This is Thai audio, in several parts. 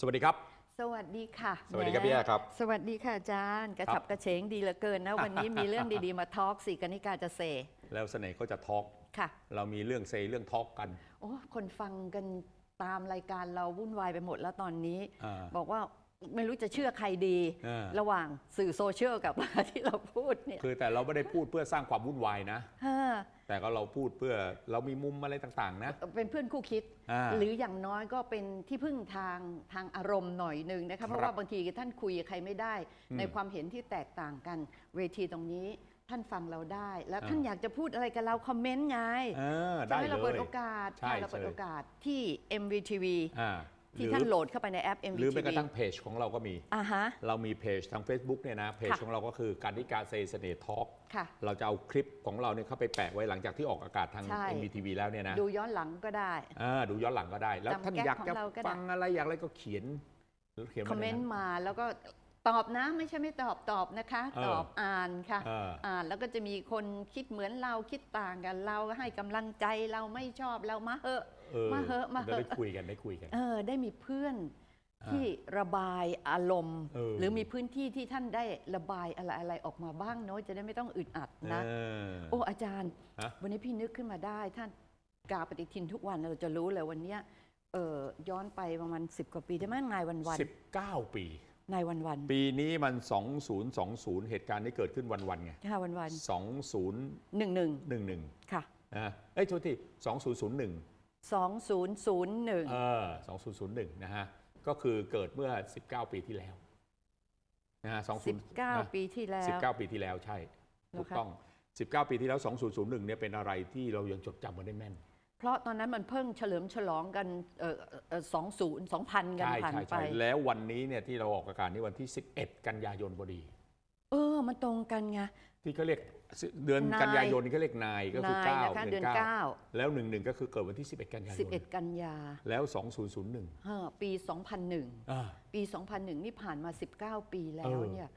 สวัสดีครับ สวัสดีค่ะสวัสดีครับแหมพี่แอร์ครับสวัสดีค่ะอาจารย์ กระครัฉับบกระเฉงดีเหลือเกินนะ วันนี้มีเรื่องดีๆมาทอล์กสิกนิกาจะเซ แล้วเสน่ห์ก็จะทอล์กค่ะ เรามีเรื่องเซเรื่องทอล์กกัน โอ้คนฟังกันตามรายการเราวุ่นวายไปหมดแล้วตอนนี้ อ่า บอกว่า ไม่รู้จะเชื่อใครดี อ่า ระหว่างสื่อโซเชียลกับ ที่เราพูดเนี่ยคือแต่เราไม่ได้พูดเพื่อสร้างความวุ่นวายนะฮ่าแต่ก็เราพูดเพื่อเรามีมุมอะไรต่างๆ นะ เป็นเพื่อนคู่คิด อ่าหรืออย่างน้อยก็เป็นที่พึ่งทางทางอารมณ์หน่อยหนึ่งนะคะเพราะว่าบางทีท่านคุยกับใครไม่ได้ อืมในความเห็นที่แตกต่างกัน เวทีตรงนี้ท่านฟังเราได้ แล้วอ่า ท่านอยากจะพูดอะไรกับเราคอมเมนต์ไงเออใช่ได้ไหมเลเราเปิดย โอกาสใช่ ค่ะเราเปิดใช่โอกาสที่ MVTV อ่า ที่หรือท่านโหลดเข้าไปในแอปหรือ MVTV แม้กระทั่งเพจของเราก็มี อ่าฮะ เรามีเพจทาง Facebook เนี่ยนะเพจค่ะของเราก็คือการนิกาเซเสน่ห์ทอล์กค่ะเราจะเอาคลิปของเราเนี่ยเข้าไปแปะไว้หลังจากที่ออกอากาศทาง ใช่ MVTV แล้วเนี่ยนะดูย้อนหลังก็ได้ อ่าดูย้อนหลังก็ได้ แล้วจำท่านแก๊กอยากของจะเราก็ได้ ฟังอะไรอยากอะไรก็เขียนเขียนคอมเมนต์มาแล้วก็ตอบนะไม่ใช่ไม่ตอบตอบนะคะ เออ ตอบอ่านค่ะ เออ อ่านแล้วก็จะมีคนคิดเหมือนเราคิดต่างกันเราให้กำลังใจเราไม่ชอบเรามาเหอะ เออมาเหอะมาเหอะได้คุยกันได้คุยกัน เออ ได้มีเพื่อนอ่าที่ระบายอารมณ์เออหรือมีพื้นที่ที่ท่านได้ระบายอะไรอะไรออกมาบ้างเนาะจะได้ไม่ต้องอึดอัดนะเออโอ้อาจารย์ฮะวันนี้พี่นึกขึ้นมาได้ท่านกาปฏิทินทุกวันเราจะรู้เลยวันเนี้ยเออย้อนไปประมาณสิบกว่าปีได้ไหมนายวันวันสิบเก้าปีนายวันวัน ปีนี้มัน 2020 เหตุการณ์ที่เกิดขึ้นวันๆไงค่ะวันวัน2011หนึ่งหนึ่งค่ะนะเอ้ยโทษที2001 สองศูนย์ศูนย์หนึ่งเออ2001 นะฮะ ก็คือเกิดเมื่อ 19 ปีที่แล้วนะฮะสิบเก้า20ปีที่แล้ว 19 ปีที่แล้วใช่เหรอถูกคะต้อง 19 ปีที่แล้ว 2001 เนี่ยเป็นอะไรที่เรายังจดจำกันได้แม่น เพราะตอนนั้นมันเพิ่งเฉลิมฉลองกันเออสองศูนย์สองพันกันใช่ผ่านใช่ไป ใช่แล้ววันนี้เนี่ยที่เราออกอากาศนี่วันที่ 11 กันยายนพอดีเออมันตรงกันไง ที่เขาเรียกเดือนนาย กันยายนนี่เขาเรียกนายก็คือนายเก้านะคะเดือนเก้าแล้วหนึ่งหนึ่งก็คือเกิดวันที่ 11 กันยายนสิบเอ็ดกันยาแล้ว 2001เออปีสองพันหนึ่งอ่าปี 2001 นี่ผ่านมา 19 ปีแล้เอวอเนี่ย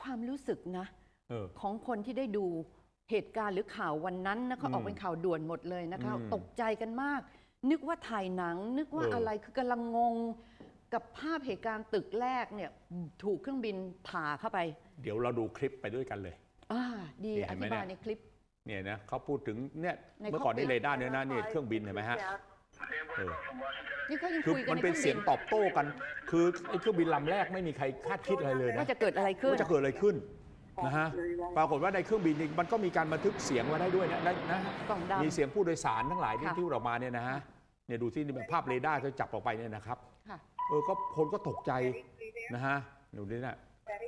ความรู้สึกนะ เออ ของคนที่ได้ดูเหตุการณ์หรือข่าววันนั้นนะเขาออกเป็นข่าวด่วนหมดเลยนะคะ อืมตกใจกันมาก นึกว่าถ่ายหนัง นึกว่าเออออะไรคือกำลังงง กับภาพเหตุการณ์ตึกแรกเนี่ยถูกเครื่องบินผ่าเข้าไป เดี๋ยวเราดูคลิปไปด้วยกันเลยอ่าดีเนี่ยอเห็นไหมธิบายเนี่ยในคลิปเนี่ยนะเขาพูดถึงเนี่ยในเมื่อก่อนนี่ cockpit เรดาร์เนี่ยนะเนี่ยเครื่องบินเห็นไหมฮะเออนี่เขายังคือคุยกันมันในเป็นครื่องเสียงบินตอบโต้กัน คือไอ้เครื่องบินลำแรกไม่มีใครคาดคิดอะไรเลยนะว่าจะเกิดอะไรขึ้นว่าจะเกิดอะไรขึ้นนะฮะปรากฏว่าในเครื่องบินนี่มันก็มีการบันทึกเสียงไว้ได้ด้วยนะได้นะกล่องดำมีเสียงผู้โดยสารทั้งหลายที่ค่ะที่ออกมาเนี่ยนะฮะเนี่ยดูที่นี่แบบภาพเรดาร์ที่จับออกไปเนี่ยนะครับค่ะ เออก็คนก็ตกใจนะฮะดูนี่นะ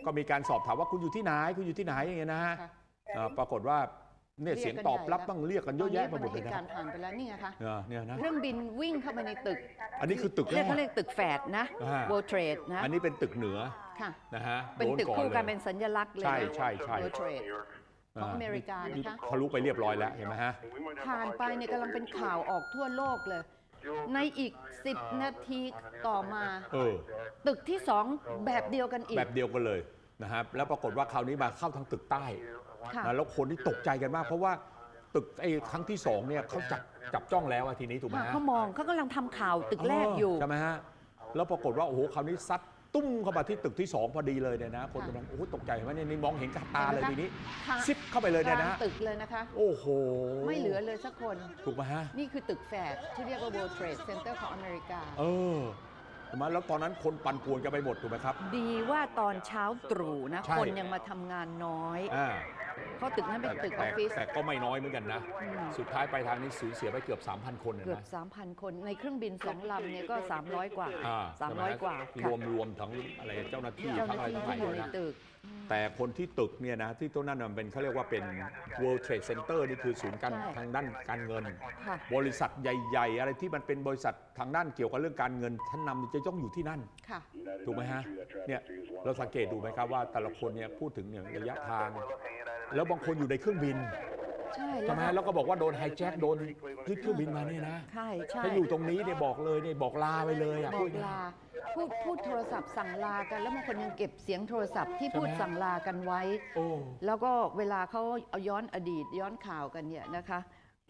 ก็มีการสอบถามว่าคุณอยู่ที่ไหนคุณอยู่ที่ไหนอย่างเงี้ยนะฮะค่ะเอ่อปรากฏว่าเนี่ยเรียกเสียงกันตอบรับใหญ่แล้วต้องเรียกกันเยอะแยะไปหมดตเลอนยนี้นะเหตุการณ์ผ่านไปแล้วนี่ไงคะเออเนี่ยนะเครื่องบินวิ่งเข้าไปในตึก อันนี้คือตึกแรเรียกกเขาเรียกตึกแฝดนะอ่า World Trade นะอันนี้เป็นตึกเหนือค่ะนะฮะเป็นโดตึกอคู่กันลยเป็นสัญลักษณ์เลยใช่นะ ใช่ใช่ World Trade ของอเมริกานะคะ ทะลุไปเรียบร้อยแล้วเห็นไหมฮะ ผ่านไปเนี่ยกำลังเป็นข่าวออกทั่วโลกเลย ในอีก 10 นาทีต่อมา เออ ตึกที่สองแบบเดียวกันอีก แบบเดียวกันเลยนะครับ แล้วปรากฏว่าคราวนี้มาเข้าทางตึกใต้ค่ะ นะแล้วคนที่ตกใจกันมาก เพราะว่าตึกไอ้ครั้งที่สองเนี่ยเขาจับจับจ้องแล้วอะทีนี้ถูกไหมค่ะฮะ เขามองเขากำลังทำข่าวตึกแรกอยู่ ใช่ไหมฮะ แล้วปรากฏว่า โอ้โห คราวนี้ซัด ตุ้มเข้ามาที่ตึกที่ 2 พอดีเลยเนี่ยนะ คนค่ะกำลังโอ้โหตกใจเห็นไหมเนี่ยนี่มองเห็นกับตาเลยเห็นไหมคะทีนี้ค่ะซิปเข้าไปเลยกเนี่ยลางนะตึกเลยนะคะ โอ้โหไม่เหลือเลยสักคน ถูกไหมฮะ นี่คือตึกแฝดที่เรียกว่า World Trade Center ของอเมริกา เออ เห็นไหมแล้วตอนนั้นคนปั่นป่วนกันไปหมดถูกไหมครับ ดีว่าตอนเช้าตรู่นะ ใช่ คนยังมาทำงานน้อย อ่าเพราะตึกนั้นเป็นตึกออฟฟิศ แต่ก็ไม่น้อยเหมือนกันนะ อืม สุดท้ายไปลายทางนี้สูญเสียไปเกือบ 3,000 คนเลยเกือบ นะ3,000 คนในเครื่องบินสองลำเนี่ยก็ 300 กว่า อ่าใช่ไหมฮะ300 กว่ารค่ะวมรวมทั้งอะไรเจ้าหน้าที่เจ้าหทั้งน้าอะไรที่ทั้งหลาที่ยอยู่ในนะตึก แต่คนที่ตึกเนี่ยนะที่ตรงนั้นนะมันเป็นเขาเรียกว่าเป็น World Trade Center นี่คือศูนย์การใช่ทางด้านการเงิน ค่ะ บริษัทใหญ่ ๆ อะไรที่มันเป็นบริษัททางด้านเกี่ยวกับเรื่องการเงินท่านนำจะต้องอยู่ที่นั่น ค่ะ ถูกไหมฮะเนี่ยเราสังเกตดูไหมครับว่าแต่ละคนเนี่ยพูดถึงเนี่ยระยะทาง แล้วบางคนอยู่ในเครื่องบิน ใช่ใช่ไหมแล้วก็บอกว่าโดนไฮแจ็คโดนยึดเครื่องบินมาเนี่ยนะใช่ใช่ถ้าอยู่ตรงนี้เนี่ยบอกเลยเนี่ยบอกลาไปเลยอะบพูอดกลาพูดพูดโทรศัพท์สั่งลากันแล้วบางคนยังเก็บเสียงโทรศัพท์ที่ใช่ไหมพูดสั่งลากันไว้โอ้แล้วก็เวลาเขาเอาย้อนอดีตย้อนข่าวกันเนี่ยนะคะ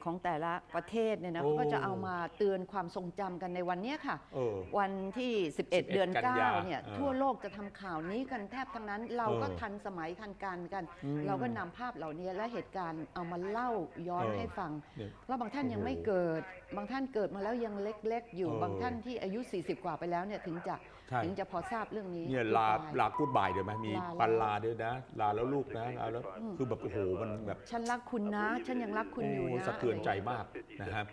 ของแต่ละประเทศเนี่ยนะโอ้เขาก็จะเอามาเตือนความทรงจำกันในวันเนี้ยค่ะ เออวันที่ 11 11เดือน กันยา9 เนี่ย เออทั่วโลกจะทำข่าวนี้กันแทบทั้งนั้น เราก็เออทันสมัยทันการกัน อืมเราก็นำภาพเหล่านี้และเหตุการณ์เอามาเล่าย้อนเออให้ฟัง เนี่ยแล้วบางท่านยังโอ้โหไม่เกิด บางท่านเกิดมาแล้วยังเล็กๆ อยู่เออ บางท่านที่อายุ 40 กว่าไปแล้วเนี่ยถึงจะ ใช่ ถึงจะพอทราบเรื่องนี้เนี่ยลาผู้ตยลากูดบายเดี๋ยวไหมมีลาปันลาด้วยนะ ลาแล้วลูกนะลาแล้วคือแบบโอ้โหมันแบบฉันรักคุณนะ ฉันยังรักคุณอยู่โอ้นะ สะเทือนใจมากนะครับ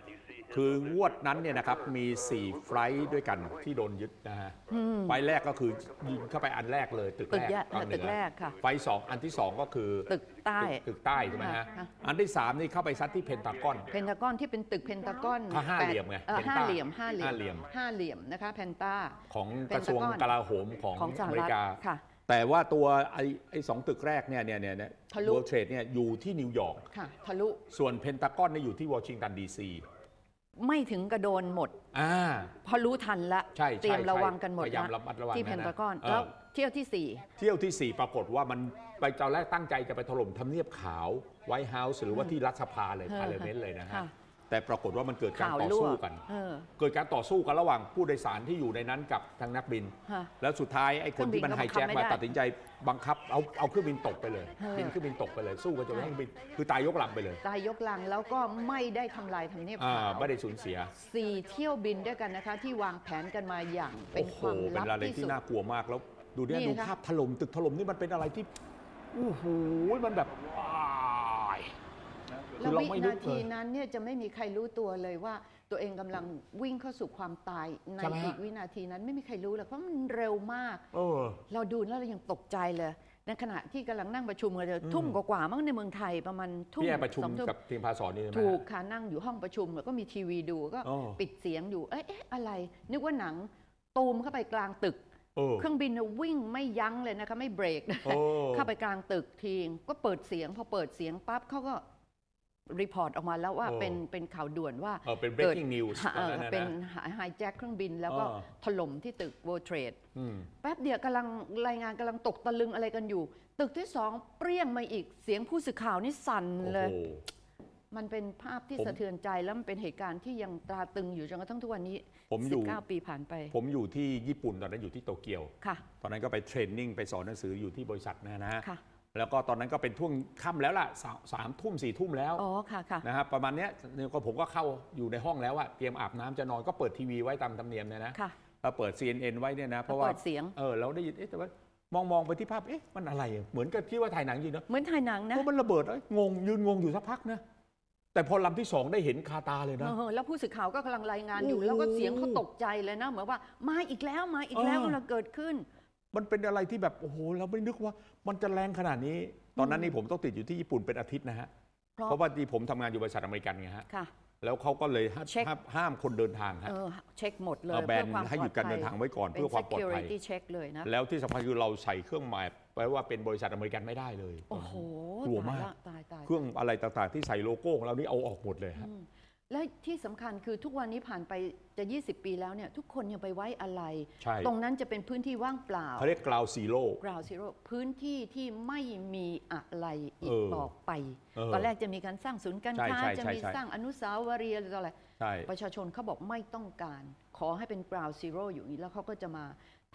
คืองวดนั้นเนี่ยนะครับมี 4 ไฟลท์ด้วยกันที่โดนยึดนะฮะไฟล์แรกก็คือยิงเข้าไปอันแรกเลย ตึกตึกแรกแยกตอนเหนืตึกอแรกค่ะ ไฟล์สองอันที่2ก็คือตึกใต้ ตึกใต้ใช่ไหมฮะค่ะ อันที่3นี่เข้าไปซัดที่เพนตากอน เพนทากอนที่เป็นตึกเพนทากอนถ้าห้าแปดเหลี่ยมไงเออเพนห้าต้าเหลี่ยมห้าเหลี่ยมห้าเหลี่ยม ห้าเหลี่ยมนะคะเพนต้า ของเพกนระทรวงตากอน กลาโหมของของสหอเมรัริฐกา ค่ะ แต่ว่าตัวไอ้ไอ้สองตึกแรกเนี่ยเนี่ยเนี่ยเนี่ยทะลุ World Trade เนี่ยอยู่ที่นิวยอร์กค่ะทะลุ ส่วนเพนตากอนเนี่ยอยู่ที่วอชิงตันดีซี ไม่ถึงกระโดนหมด อ่าเพราะรู้ทันละใช่ใช่เตรียมใช่ระวังกันหมดพยายามละระมัดระวังที่เพนะนนะทากอนเออ แล้วเที่ยวที่สี่ เที่ยวทีสี่ 4 ปรากฏว่ามันไปตอนแรกตั้งใจจะไปถล่มทำเนียบขาวไวท์เฮาส์หรือว่าที่รัฐสภาเลยเออพาร์เลเมนต์เลยนะฮะ ค่ะ แต่ปรากฏว่ามันเกิดการข่าวต่อรั่วสู้กัน เออ เกิดการต่อสู้กันระหว่างผู้โดยสารที่อยู่ในนั้นกับทางนักบินค่ะแล้วสุดท้ายไอ้คนที่มันเคไฮรื่องบินก็แจ็คบังคับไม่มาได้ตัดสินใจบังคับเอาเอาเครื่องบินตกไปเลยเออ บินเครื่องบินตกไปเลยสู้กันจนกระทั่งใช่บินคือตายยกลำไปเลยตายยกลังแล้วก็ไม่ได้ทำลายทำเนียบอ่าขาว ไม่ได้สูญเสีย สี่เที่ยวบินด้วยกันนะคะ ที่วางแผนกันมาอย่างเป็นโอ้โหความเป็ลับนอะไรที่ที่สุด น่ากลัวมากแล้ว ดูเนี่ยนี่ดูนะคะ ภาพถล่มตึกถล่มนี่มันเป็นอะไรที่โอ้โหมันแบบว้ายคื แล้วอเราวิไม่นึนากเลทียนั้นเนี่ยจะไม่มีใครรู้ตัวเลยว่า ตัวเองกำลังวิ่งเข้าสู่ความตายในใช่ไหมฮะอีกวินาทีนั้นไม่มีใครรู้เลยเพราะมันเร็วมากเออเราดูแล้วเรายังตกใจเลยในขณะที่กำลังนั่งประชุมกันเลยทุ่มกว่าๆมั้งในเมืองไทยประมาณทุ่มพี่แอร์ประชุมสองทุ่มกับทีมพาสอนนี่ใช่ไหมถูกฮะค่ะนั่งอยู่ห้องประชุมแล้วก็มีทีวีดูก็อ๋อปิดเสียงอยู่เอ๊ะเอ๊ะอะไร นึกว่าหนังตูมเข้าไปกลางตึกเออเครื่องบินน่ะวิ่งไม่ยั้งเลยนะคะไม่เบรกโอ้เข้าไปกลางตึกทีงก็เปิดเสียงพอเปิดเสียงปั๊บเขาก็ รีพอร์ตออกมาแล้วว่าโอ้เป็นเป็นข่าวด่วนว่าเออเป็นเกิด breaking news เออตอนนั้นนะเป็นไฮแจ็คเครื่องบิน แล้วก็อ่าถล่มที่ตึก World Trade อืมแป๊บเดียวกำลังรายงานกำลังตกตะลึงอะไรกันอยู่ ตึกที่สองเปรี้ยงมาอีกเสียงผู้สื่อข่าวนี่สั่นโอ้เลยโหมันเป็นภาพที่ผมสะเทือนใจแล้วมันเป็นเหตุการณ์ที่ยังตราตรึงอยู่จนกระทั่งทุกวันนี้ ผมอยู่19ปีผ่านไป ผมอยู่ที่ญี่ปุ่นตอนนั้นอยู่ที่โตเกียวค่ะ ตอนนั้นก็ไปเทรนนิ่งไปสอนหนังสืออยู่ที่บริษัทนะนะค่ะ แล้วก็ตอนนั้นก็เป็นช่วงค่ำแล้วล่ะสามสามทุ่มสี่ทุ่มแล้วอ๋อค่ะค่ะ นะครับประมาณเนี้ยเนี่ยก็ผมก็เข้าอยู่ในห้องแล้วอะเตรียมอาบน้ำจะนอนก็เปิดทีวีไว้ตามธรรมเนียมเนี่ยนะค่ะ เราเปิด CNN ไว้เนี่ยนะเพราะว่าเปิดเสียง เออเราได้ยินเอ๊ะแต่ว่ามองมองไปที่ภาพเอ๊ะมันอะไรอะเหมือนกับที่ว่าถ่ายหนังจริงเนาะเหมือนถ่ายหนังนะเพราะมันระเบิดเอ้ยงงยืนงงอยู่สักพักนะแต่พอลำที่สองได้เห็นคาตาเลยนะ เออแล้วผู้สื่อข่าวก็กำลังรายงานอยู่ โอ้โหแล้วก็เสียงเขาตกใจเลยนะ เหมือนว่ามาอีกแล้วมาอีกแล้วเออ กำลังเกิดขึ้น มันเป็นอะไรที่แบบโอ้โหเราไม่นึกว่ามันจะแรงขนาดนี้ ตอนนั้นนี่ผมต้องติดอยู่ที่ญี่ปุ่นเป็นอาทิตย์นะฮะเพราะ เพราะว่าที่ผมทำงานอยู่บริษัทอเมริกันไงฮะค่ะ แล้วเขาก็เลยห้ามเช็ค ห้ามห้ามคนเดินทางฮะเออเช็คหมดเลยเอาแบนเพื่อความให้หยุดการเดินทางไว้ก่อนเป็เพื่อความปลอดภัย security check เลยนะ แล้วที่สำคัญคือเราใส่เครื่องหมายแปลว่าเป็นบริษัทอเมริกันไม่ได้เลย โอ้โหกลัวตายมากละตายตายเครื่องอะไรต่างๆ ที่ใส่โลโก้ของเรานี่เอาออกหมดเลยฮะ อืม และที่สำคัญคือทุกวันนี้ผ่านไปจะ 20 ปีแล้วเนี่ยทุกคนยังไปไว้อะไรใช่ตรงนั้นจะเป็นพื้นที่ว่างเปล่าเขาเรียกกราวซีโร่ ground zero พื้นที่ที่ไม่มีอะไรอีกเออต่อไปเออตอนแรกจะมีการสร้างศูนย์การใช่ค้าใช่จะใช่มีใช่สร้างอนุสาวรีย์อะไรต่ออะไรใช่ประชาชนเขาบอกไม่ต้องการ ขอให้เป็น ground zero อยู่อย่างนี้แล้วเขาก็จะมา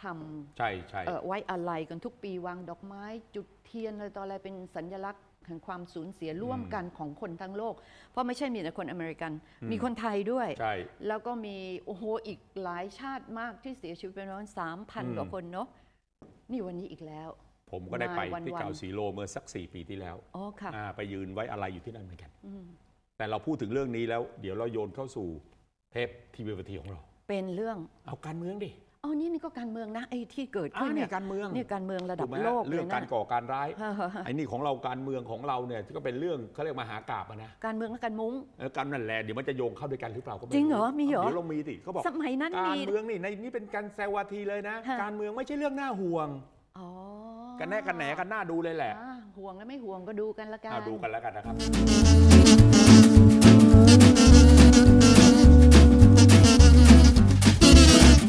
ทำใช่ใช่เอ่อไว้อะไรกันทุกปีวางดอกไม้ จุดเทียนอะไรต่ออะไรเป็นสัญลักษณ์ แห่งความสูญเสียร่วมกันของคนทั้งโลก เพราะไม่ใช่มีแต่คนอเมริกัน มีคนไทยด้วย ใช่ แล้วก็มีโอ้โหอีกหลายชาติมากที่เสียชีวิตเป็นประมาณสามพันอืมกว่าคนเนาะนี่วันนี้อีกแล้ว ผมก็ได้ไปมาวันๆที่กราวซีโร่เมื่อสักสี่ปีที่แล้วอ๋อค่ะอ่าไปยืนไว้อะไรอยู่ที่นั่นเหมือนกันอืมแต่เราพูดถึงเรื่องนี้แล้ว เดี๋ยวเราโยนเข้าสู่เทปทีวีทีของเรา เป็นเรื่องเอาการเมืองดิ อ๋อนี่นี่ก็การเมืองนะไอ้ที่เกิดอ่าขึ้นเนี่เนี่ยยการเมืองเนี่ยการเมืองระดัถูบกไหมโลฮะกเลเรื่องยการนะก่อการร้ายเออไอ้นี่ของเราการเมืองของเราเนี่ยก็เป็นเรื่องเขาเรียกมหากาบอะนะการเมืองและการมุ้งเออกันนั่นแหละเดี๋ยวมันจะโยงเข้าด้วยกันหรือเปล่าก็ไม่จริงเหรอมีเหรอเดี๋ยวเรามีสิเขาบอกสมัยนั้นการมีเมืองนี่ในนี่เป็นการแซวาทีเลยนะฮะการเมืองไม่ใช่เรื่องน่าห่วงอ๋อกันแน่กันแหนกันหน้าดูเลยแหละอ่าห่วงและไม่ห่วงก็ดูกันละกันเอาดูกันแล้วกันนะครับ